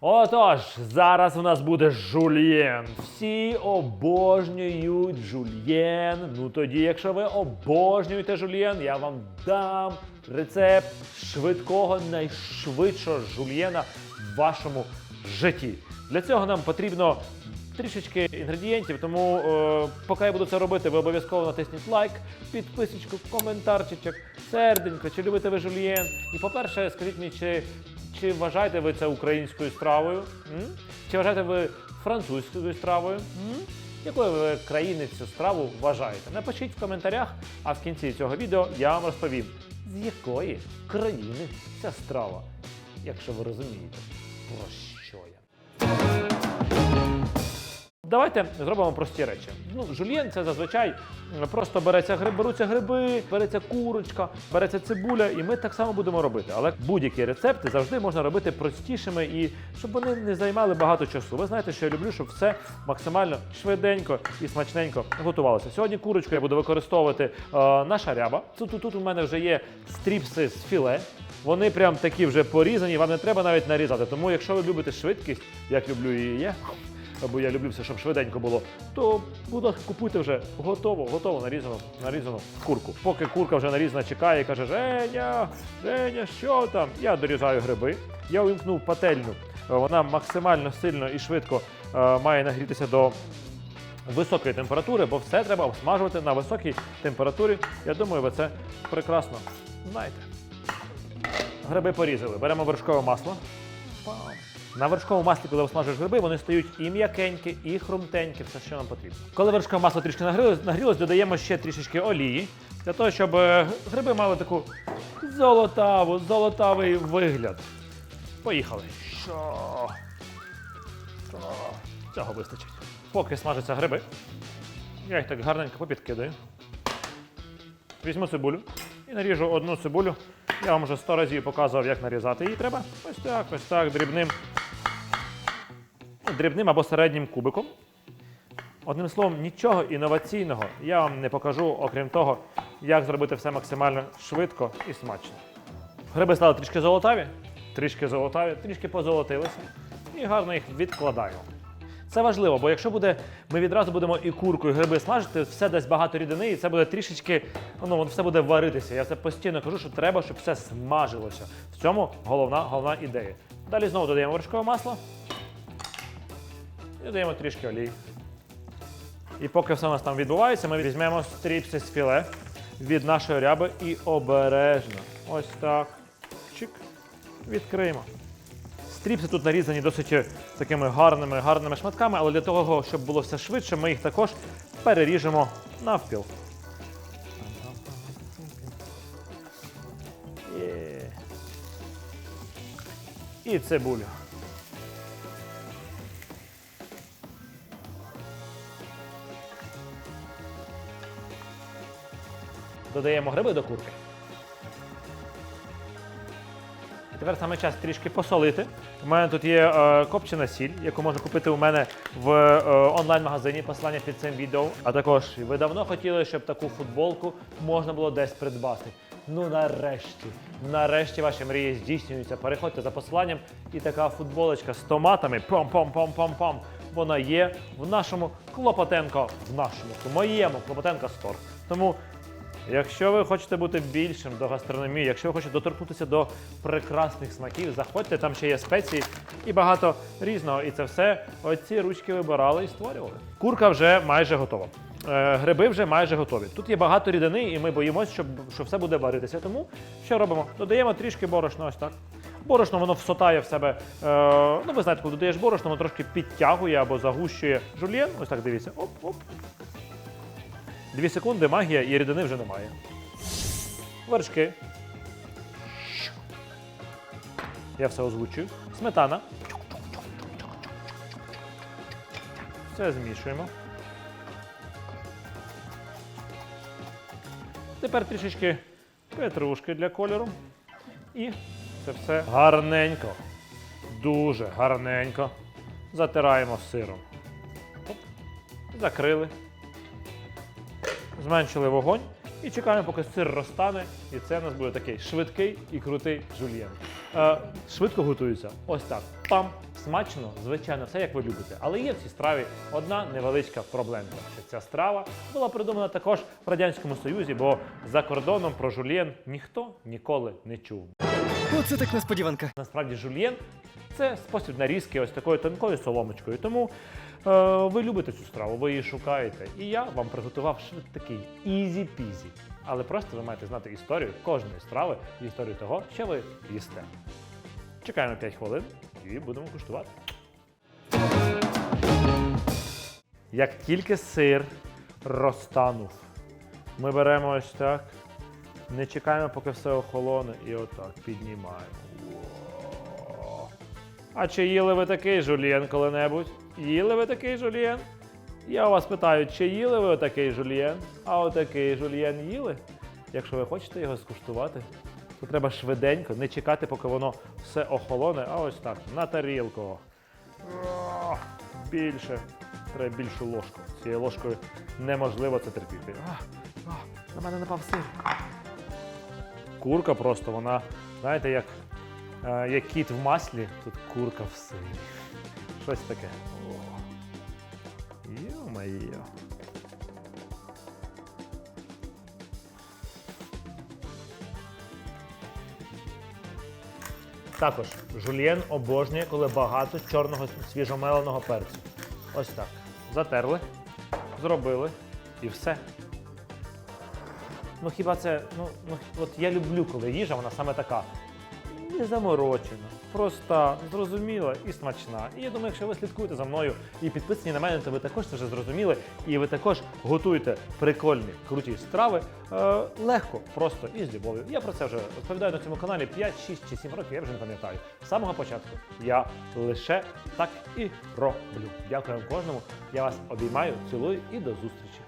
Отож, зараз у нас буде жульєн. Всі обожнюють жульєн. Ну тоді, якщо ви обожнюєте жульєн, я вам дам рецепт швидкого, найшвидшого жульєна в вашому житті. Для цього нам потрібно трішечки інгредієнтів, тому е, поки я буду це робити, ви обов'язково натисніть лайк, підписочку, коментарчик, серденько, чи любите ви жульєн. І по-перше, скажіть мені, чи, чи вважаєте ви це українською стравою? М? Чи вважаєте ви французькою стравою? М? Якою ви країни цю страву вважаєте? Напишіть в коментарях, а в кінці цього відео я вам розповім, з якої країни ця страва, якщо ви розумієте, про що я. Давайте зробимо прості речі. Ну, жульєн це зазвичай просто береться гриби, беруться гриби, береться курочка, береться цибуля, і ми так само будемо робити. Але будь-які рецепти завжди можна робити простішими і щоб вони не займали багато часу. Ви знаєте, що я люблю, щоб все максимально швиденько і смачненько готувалося. Сьогодні курочку я буду використовувати е, наша ряба. Тут, тут, тут у мене вже є стріпси з філе. Вони прям такі вже порізані, вам не треба навіть нарізати. Тому, якщо ви любите швидкість, як люблю її я, або я люблю все, щоб швиденько було, то будь ласка, купуйте вже готово, готово нарізану, нарізану курку. Поки курка вже нарізана чекає і каже, Женя, Женя, що там? Я дорізаю гриби. Я увімкнув пательню. Вона максимально сильно і швидко е, має нагрітися до високої температури, бо все треба обсмажувати на високій температурі. Я думаю, ви це прекрасно знаєте. Гриби порізали. Беремо вершкове масло. На вершковому маслі, коли обсмажуєш гриби, вони стають і м'якенькі, і хрумтенькі, все, що нам потрібно. Коли вершкове масло трішки нагрілось, додаємо ще трішечки олії, для того, щоб е, гриби мали таку золотаву, золотавий вигляд. Поїхали. Що? Цього вистачить. Поки смажаться гриби, я їх так гарненько попідкидаю. Візьму цибулю і наріжу одну цибулю. Я вам вже сто разів показував, як нарізати її треба. Ось так, ось так, дрібним, дрібним або середнім кубиком. Одним словом, нічого інноваційного я вам не покажу, окрім того, як зробити все максимально швидко і смачно. Гриби стали трішки золотаві, трішки золотаві, трішки позолотилися. І гарно їх відкладаємо. Це важливо, бо якщо буде, ми відразу будемо і курку, і гриби смажити, все дасть багато рідини, і це буде трішечки, ну воно все буде варитися. Я це постійно кажу, що треба, щоб все смажилося. В цьому головна, головна ідея. Далі знову додаємо вершкове масло. І додаємо трішки олії. І поки все у нас там відбувається, ми візьмемо стріпси з філе від нашої ряби і обережно. Ось так. Чик. Відкриємо. Стріпси тут нарізані досить такими гарними, гарними шматками, але для того, щоб було все швидше, ми їх також переріжемо навпіл. І цибулю. Додаємо гриби до курки. Тепер саме час трішки посолити. У мене тут є е, копчена сіль, яку можна купити у мене в е, онлайн-магазині, посилання під цим відео. А також ви давно хотіли, щоб таку футболку можна було десь придбати. Ну нарешті, нарешті ваші мрії здійснюються. Переходьте за посиланням, і така футболочка з томатами. Пом-пом-пом-пом-пом. Вона є в нашому Клопотенко, в нашому, в моєму Клопотенко Стор. Тому Якщо ви хочете бути більшим до гастрономії, якщо ви хочете доторкнутися до прекрасних смаків, заходьте, там ще є спеції і багато різного. І це все оці ручки вибирали і створювали. Курка вже майже готова. Е, гриби вже майже готові. Тут є багато рідини, і ми боїмося, щоб, що все буде варитися. Тому що робимо? Додаємо трішки борошна, ось так. Борошно воно всотає в себе. Е, ну, ви знаєте, коли додаєш борошно, воно трошки підтягує або загущує жульєн. Ось так дивіться. Оп-оп. Дві секунди, магія і рідини вже немає. Вершки. Я все озвучую. Сметана. Все змішуємо. Тепер трішечки петрушки для кольору. І це все гарненько. Дуже гарненько. Затираємо сиром. Закрили зменшили вогонь і чекаємо, поки сир розтане, і це у нас буде такий швидкий і крутий жульєн. Е, швидко готується. Ось так. Пам, Смачно, звичайно, все як ви любите. Але є в цій страві одна невеличка проблемка. Що ця страва була придумана також в Радянському Союзі, бо за кордоном про жульєн ніхто ніколи не чув. Оце так несподіванка. Насправді жульєн це спосіб нарізки ось такою тонкою соломочкою. Тому е, ви любите цю страву, ви її шукаєте. І я вам приготував швид такий ізі-пізі. Але просто ви маєте знати історію кожної страви і історію того, що ви їсте. Чекаємо 5 хвилин і будемо куштувати. Як тільки сир розтанув, ми беремо ось так, не чекаємо, поки все охолоне, і отак піднімаємо. А чи їли ви такий жульєн коли-небудь? Їли ви такий жульєн? Я вас питаю, чи їли ви отакий жульєн? А отакий жульєн їли? Якщо ви хочете його скуштувати, то треба швиденько, не чекати, поки воно все охолоне, а ось так, на тарілку. О, більше. Треба більшу ложку. Цією ложкою неможливо це терпіти. А, а, на мене напав сир. Курка просто, вона, знаєте, як, як кіт в маслі, тут курка в сирі. Щось таке. О. Йо-моє. Також жульєн обожнює, коли багато чорного свіжомеленого перцю. Ось так. Затерли, зробили і все. Ну хіба це, ну, ну от я люблю, коли їжа, вона саме така. Не заморочена, проста, зрозуміла і смачна. І я думаю, якщо ви слідкуєте за мною і підписані на мене, то ви також це вже зрозуміли. І ви також готуєте прикольні, круті страви е, легко, просто і з любов'ю. Я про це вже розповідаю на цьому каналі 5, 6 чи 7 років, я вже не пам'ятаю. З самого початку я лише так і роблю. Дякую вам кожному. Я вас обіймаю, цілую і до зустрічі.